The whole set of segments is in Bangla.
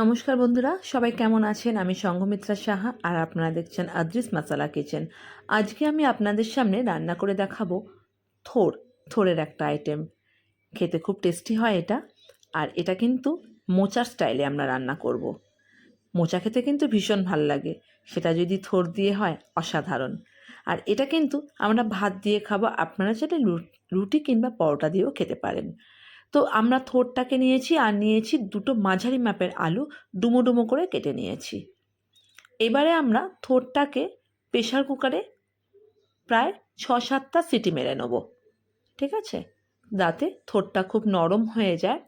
নমস্কার বন্ধুরা, সবাই কেমন আছেন? আমি সঙ্গমিত্রা সাহা আর আপনারা দেখছেন আদ্রিস মাসালা কিচেন। আজকে আমি আপনাদের সামনে রান্না করে দেখাবো থোর, থোরের একটা আইটেম খেতে খুব টেস্টি হয় এটা, আর এটা কিন্তু মোচার স্টাইলে আমরা রান্না করব। মোচা খেতে কিন্তু ভীষণ ভালো লাগে, সেটা যদি থোর দিয়ে হয় অসাধারণ। আর এটা কিন্তু আমরা ভাত দিয়ে খাব, আপনারা সেটা রুটি কিংবা পরোটা দিয়েও খেতে পারেন। তো আমরা থোরটাকে নিয়েছি আর নিয়েছি দুটো মাঝারি মাপের আলু ডুমো ডুমো করে কেটে নিয়েছি। এবারে আমরা থোরটাকে প্রেশার কুকারে প্রায় ছ সাতটা সিটি মেরে নেব, ঠিক আছে? যাতে থোরটা খুব নরম হয়ে যায়।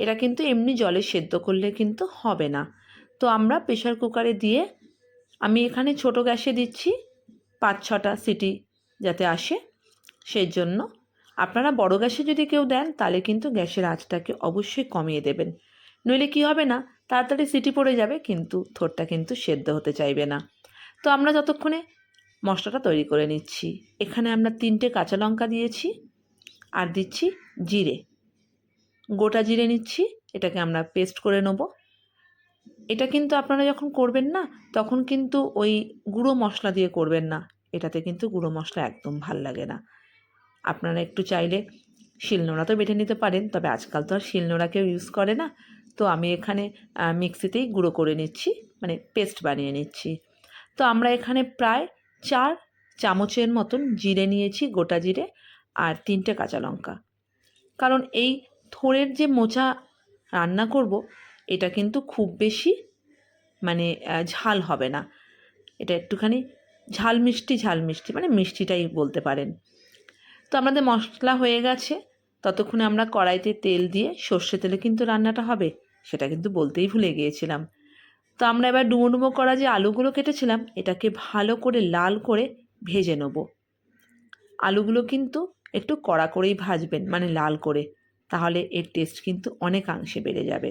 এটা কিন্তু এমনি জলে সেদ্ধ করলে কিন্তু হবে না। তো আমরা প্রেশার কুকারে দিয়ে আমি এখানে ছোট গ্যাসে দিচ্ছি পাঁচ ছটা সিটি যাতে আসে, সেই জন্য আপনারা বড় গ্যাসে যদি কেউ দেন, তাহলে কিন্তু গ্যাসের আঁচটাকে অবশ্যই কমিয়ে দেবেন। নইলে কি হবে না? তাড়াতাড়ি সিটি পড়ে যাবে, কিন্তু থোরটা কিন্তু সেদ্ধ হতে চাইবে না। তো আমরা যতক্ষণে মশলাটা তৈরি করে নিচ্ছি, এখানে আমরা তিনটে কাঁচা লঙ্কা দিয়েছি আর দিচ্ছি জিরে। গোটা জিরে নিচ্ছি, এটাকে আমরা পেস্ট করে নেব। এটা কিন্তু আপনারা যখন করবেন না, তখন কিন্তু ওই গুঁড়ো মশলা দিয়ে করবেন না। এটাতে কিন্তু গুঁড়ো মশলা একদম ভালো লাগে না। আপনারা একটু চাইলে শিলনোড়া তো বেটে নিতে পারেন, তবে আজকাল তো আর শিলনোড়া কেউ ইউজ করে না। তো আমি এখানে মিক্সিতেই গুঁড়ো করে নিচ্ছি মানে পেস্ট বানিয়ে নিচ্ছি। তো আমরা এখানে প্রায় চার চামচের মতন জিরে নিয়েছি, গোটা জিরে, আর তিনটে কাঁচা লঙ্কা। কারণ এই থোড়ের যে মোচা রান্না করব, এটা কিন্তু খুব বেশি মানে ঝাল হবে না। এটা একটুখানি ঝাল মিষ্টি ঝাল মিষ্টি মানে মিষ্টিটাই বলতে পারেন। তো আমাদের মশলা হয়ে গেছে। ততক্ষণে আমরা কড়াইতে তেল দিয়ে সর্ষে তেলে কিন্তু রান্নাটা হবে, সেটা কিন্তু বলতেই ভুলে গিয়েছিলাম। তো আমরা এবার ডুমো ডুমো করা যে আলুগুলো কেটেছিলাম, এটাকে ভালো করে লাল করে ভেজে নেব। আলুগুলো কিন্তু একটু কড়া করেই ভাজবেন মানে লাল করে, তাহলে এর টেস্ট কিন্তু অনেকাংশে বেড়ে যাবে।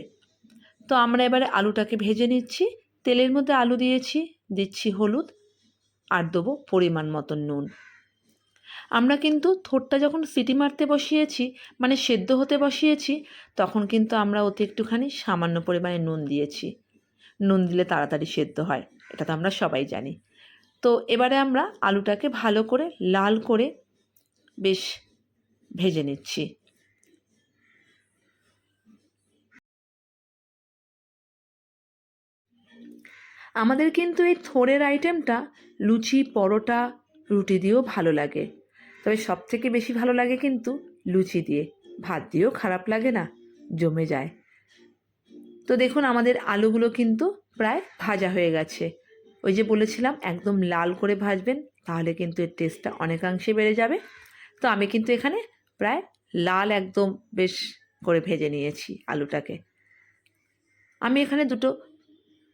তো আমরা এবারে আলুটাকে ভেজে নিচ্ছি, তেলের মধ্যে আলু দিয়েছি, দিচ্ছি হলুদ, আর দেবো পরিমাণ মতন নুন। আমরা কিন্তু থোরটা যখন সিটি মারতে বসিয়েছি মানে সেদ্ধ হতে বসিয়েছি, তখন কিন্তু আমরা ওতে একটুখানি সামান্য পরিমাণে নুন দিয়েছি। নুন দিলে তাড়াতাড়ি সেদ্ধ হয়, এটা তো আমরা সবাই জানি। তো এবারে আমরা আলুটাকে ভালো করে লাল করে বেশ ভেজে নিচ্ছি। আমাদের কিন্তু এই থোড়ের আইটেমটা লুচি, পরোটা, রুটি দিয়েও ভালো লাগে। তবে সব থেকে বেশি ভালো লাগে কিন্তু লুচি দিয়ে। ভাত দিয়েও খারাপ লাগে না, জমে যায়। তো দেখুন, আমাদের আলুগুলো কিন্তু প্রায় ভাজা হয়ে গেছে। ওই যে বলেছিলাম, একদম লাল করে ভাজবেন, তাহলে কিন্তু এর টেস্টটা অনেকাংশে বেড়ে যাবে। তো আমি কিন্তু এখানে প্রায় লাল একদম বেশ করে ভেজে নিয়েছি আলুটাকে। আমি এখানে দুটো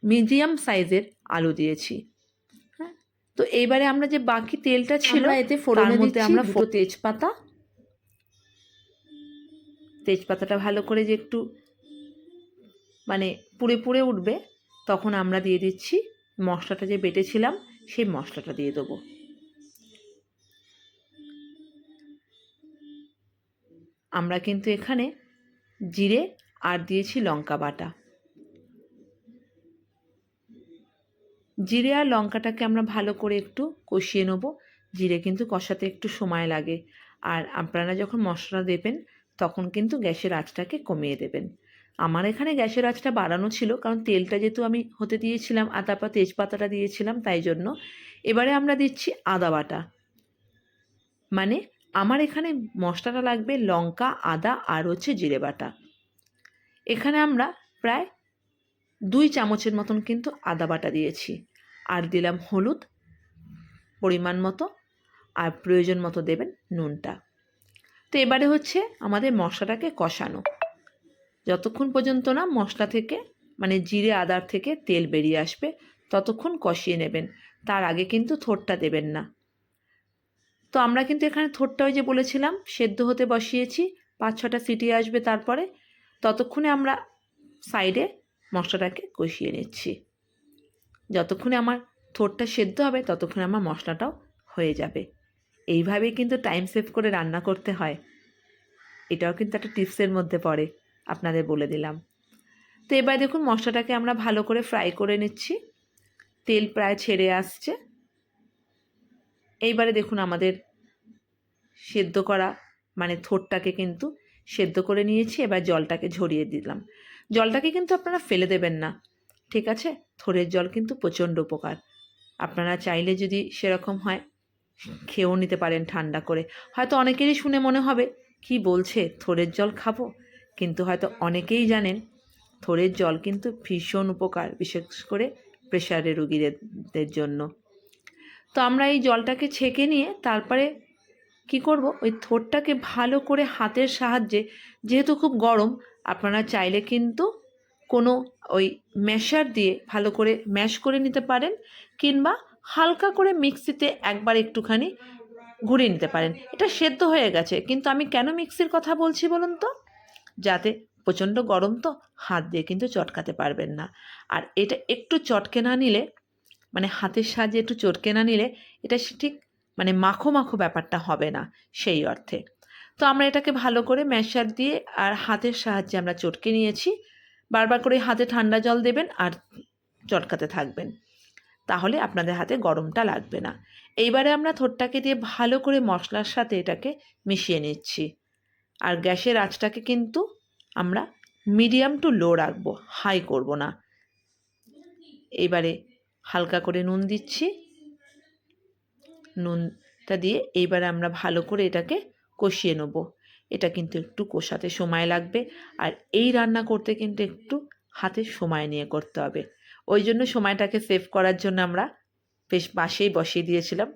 মিডিয়াম সাইজের আলু দিয়েছি। তো এইবারে আমরা যে বাকি তেলটা ছিল এতে ফোড়নের মধ্যে আমরা তেজপাতা। তেজপাতাটা ভালো করে যে একটু মানে পুড়ে পুড়ে উঠবে তখন আমরা দিয়ে দিচ্ছি মশলাটা যে বেটেছিলাম সেই মশলাটা দিয়ে দেবো। আমরা কিন্তু এখানে জিরে আর দিয়েছি লঙ্কা বাটা। জিরে আর লঙ্কাটাকে আমরা ভালো করে একটু কষিয়ে নেব। জিরে কিন্তু কষাতে একটু সময় লাগে। আর আপনারা যখন মশলা দেবেন, তখন কিন্তু গ্যাসের আঁচটাকে কমিয়ে দেবেন। আমার এখানে গ্যাসের আঁচটা বাড়ানো ছিল, কারণ তেলটা যেহেতু আমি হতে দিয়েছিলাম, আর তারপর তেজপাতাটা দিয়েছিলাম, তাই জন্য। এবারে আমরা দিচ্ছি আদা বাটা। মানে আমার এখানে মশলাটা লাগবে লঙ্কা, আদা আর হচ্ছে জিরে বাটা। এখানে আমরা প্রায় দুই চামচের মতন কিন্তু আদা বাটা দিয়েছি। আর দিলাম হলুদ পরিমাণ মতো আর প্রয়োজন মতো দেবেন নুনটা। তো এবারে হচ্ছে আমাদের মশলাটাকে কষানো। যতক্ষণ পর্যন্ত না মশলা থেকে মানে জিরে, আদার থেকে তেল বেরিয়ে আসবে, ততক্ষণ কষিয়ে নেবেন। তার আগে কিন্তু থোরটা দেবেন না। তো আমরা কিন্তু এখানে থোরটা ওই যে বলেছিলাম, সেদ্ধ হতে বসিয়েছি, পাঁচ ছটা সিটি আসবে তারপরে, ততক্ষণে আমরা সাইডে মশলাটাকে কষিয়ে নিচ্ছি। যতক্ষণে আমার থোরটা সেদ্ধ হবে, ততক্ষণে আমার মশলাটাও হয়ে যাবে। এইভাবেই কিন্তু টাইম সেভ করে রান্না করতে হয়। এটাও কিন্তু একটা টিপসের মধ্যে পড়ে, আপনাদের বলে দিলাম। তো এবার দেখুন মশলাটাকে আমরা ভালো করে ফ্রাই করে নিচ্ছি। তেল প্রায় ছেড়ে আসছে। এইবারে দেখুন আমাদের সেদ্ধ করা মানে থোরটাকে কিন্তু সেদ্ধ করে নিয়েছি, এবার জলটাকে ঝরিয়ে দিলাম। জলটাকে কিন্তু আপনারা ফেলে দেবেন না। ঠিক আছে? থোরের জল কিন্তু প্রচণ্ড উপকার। আপনারা চাইলে যদি সেরকম হয়, খেয়েও নিতে পারেন ঠান্ডা করে। হয়তো অনেকেরই শুনে মনে হবে, কি বলছে, থোরের জল খাব? কিন্তু হয়তো অনেকেই জানেন, থোরের জল কিন্তু ভীষণ উপকার, বিশেষ করে প্রেশারের রুগীদের জন্য। তো আমরা এই জলটাকে ছেঁকে নিয়ে তারপরে কি করব? ওই থোরটাকে ভালো করে হাতের সাহায্যে, যেহেতু খুব গরম, আপনারা চাইলে কিন্তু কোনো ওই ম্যাশার দিয়ে ভালো করে ম্যাশ করে নিতে পারেন কিংবা হালকা করে মিক্সিতে একবার একটুখানি ঘুরিয়ে নিতে পারেন। এটা সেদ্ধ হয়ে গেছে। কিন্তু আমি কেন মিক্সির কথা বলছি বলুন তো? যাতে প্রচণ্ড গরম তো হাত দিয়ে কিন্তু চটকাতে পারবেন না। আর এটা একটু চটকে না নিলে মানে হাতের সাহায্যে একটু চটকে না নিলে এটা ঠিক মানে মাখো মাখো ব্যাপারটা হবে না সেই অর্থে। তো আমরা এটাকে ভালো করে ম্যাশার দিয়ে আর হাতের সাহায্যে আমরা চটকে নিয়েছি। বারবার করে হাতে ঠান্ডা জল দেবেন আর চটকাতে থাকবেন। তাহলে আপনাদের হাতে গরমটা লাগবে না। এইবারে আমরা থোরটাকে দিয়ে ভালো করে মশলার সাথে এটাকে মিশিয়ে নিচ্ছি। আর গ্যাসের আঁচটাকে কিন্তু আমরা মিডিয়াম টু লো রাখব, হাই করব না। এইবারে হালকা করে নুন দিচ্ছি। নুনটা দিয়ে এইবারে আমরা ভালো করে এটাকে কষিয়ে নেব। এটা কিন্তু একটু কষাতে সময় লাগবে। আর এই রান্না করতে কিন্তু একটু হাতে সময় নিয়ে করতে হবে। ওই জন্য সময়টাকে সেভ করার জন্য আমরা বেশ বাসেই বসিয়ে দিয়েছিলাম।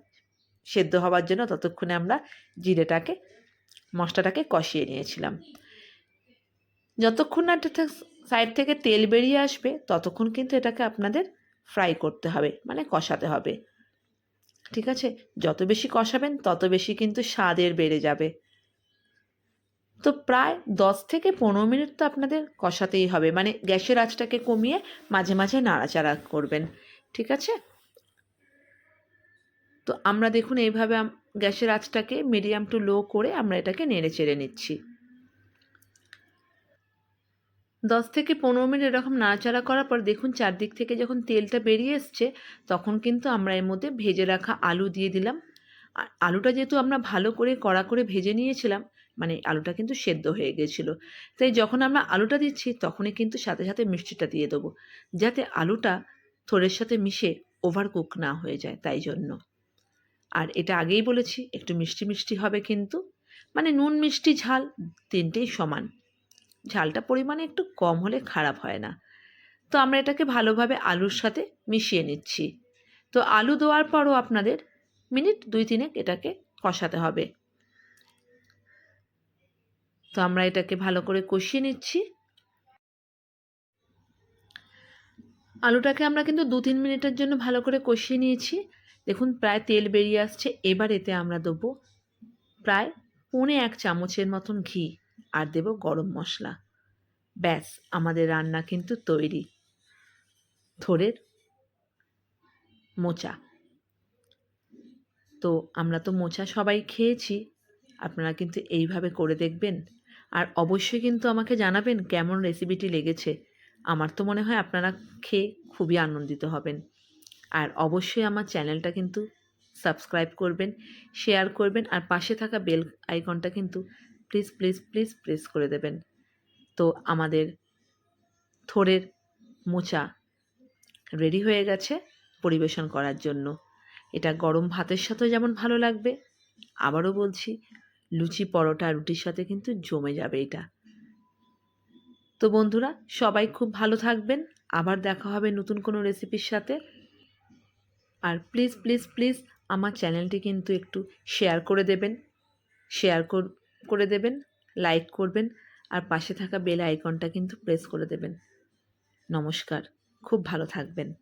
সেদ্ধ হওয়ার জন্য ততক্ষণে আমরা জিরেটাকে, মশলাটাকে কষিয়ে নিয়েছিলাম। যতক্ষণ না সাইড থেকে তেল বেরিয়ে আসবে, ততক্ষণ কিন্তু এটাকে আপনাদের ফ্রাই করতে হবে মানে কষাতে হবে। ঠিক আছে? যত বেশি কষাবেন, তত বেশি কিন্তু স্বাদের বেড়ে যাবে। তো প্রায় দশ থেকে পনেরো মিনিট তো আপনাদের কষাতেই হবে। মানে গ্যাসের আঁচটাকে কমিয়ে মাঝে মাঝে নাড়াচাড়া করবেন। ঠিক আছে? তো আমরা দেখুন এইভাবে গ্যাসের আঁচটাকে মিডিয়াম টু লো করে আমরা এটাকে নেড়ে চেড়ে নিচ্ছি। দশ থেকে পনেরো মিনিট এরকম নাড়াচাড়া করার পর দেখুন চারদিক থেকে যখন তেলটা বেরিয়ে এসছে, তখন কিন্তু আমরা এর মধ্যে ভেজে রাখা আলু দিয়ে দিলাম। আর আলুটা যেহেতু আমরা ভালো করে কড়া করে ভেজে নিয়েছিলাম মানে আলুটা কিন্তু সেদ্ধ হয়ে গেছিল। তাই যখন আমরা আলুটা দিচ্ছি, তখনই কিন্তু সাথে সাথে মিষ্টিটা দিয়ে দেবো, যাতে আলুটা থোড়ের সাথে মিশে ওভার কুক না হয়ে যায় তাই জন্য। আর এটা আগেই বলেছি, একটু মিষ্টি মিষ্টি হবে কিন্তু মানে নুন, মিষ্টি, ঝাল তিনটেই সমান। ঝালটা পরিমাণে একটু কম হলে খারাপ হয় না। তো আমরা এটাকে ভালোভাবে আলুর সাথে মিশিয়ে নিচ্ছি। তো আলু দেওয়ার পরও আপনাদের মিনিট দুই তিনেক এটাকে কষাতে হবে। তো আমরা এটাকে ভালো করে কষিয়ে নিচ্ছি। আলুটাকে আমরা কিন্তু দু তিন মিনিটের জন্য ভালো করে কষিয়ে নিয়েছি। দেখুন, প্রায় তেল বেরিয়ে আসছে। এবার এতে আমরা দেবো প্রায় পৌনে এক চামচের মতন ঘি আর দেব গরম মশলা। ব্যাস, আমাদের রান্না কিন্তু তৈরি। থোড়ের মোচা। তো আমরা তো মোচা সবাই খেয়েছি। আপনারা কিন্তু এইভাবে করে দেখবেন। আর অবশ্যই কিন্তু আমাকে জানাবেন কেমন রেসিপিটি লেগেছে। আমার তো মনে হয় আপনারা খেয়ে খুবই আনন্দিত হবেন। আর অবশ্যই আমার চ্যানেলটা কিন্তু সাবস্ক্রাইব করবেন শেয়ার করবেন, আর পাশে থাকা বেল আইকনটা কিন্তু প্লিজ প্লিজ প্লিজ প্রেস করে দেবেন। তো আমাদের থোড়ের মোচা রেডি হয়ে গেছে পরিবেশন করার জন্য। এটা গরম ভাতের সাথেও যেমন ভালো লাগবে, আবারও বলছি লুচি, পরোটা, রুটির সাথে কিন্তু জমে যাবে এটা। তো বন্ধুরা, সবাই খুব ভালো থাকবেন। আবার দেখা হবে নতুন কোনো রেসিপির সাথে। আর প্লিজ প্লিজ প্লিজ আমার চ্যানেলটি কিন্তু একটু শেয়ার করে দেবেন। শেয়ার করে দেবেন, লাইক করবেন, আর পাশে থাকা বেল আইকনটা কিন্তু প্রেস করে দেবেন। নমস্কার, খুব ভালো থাকবেন।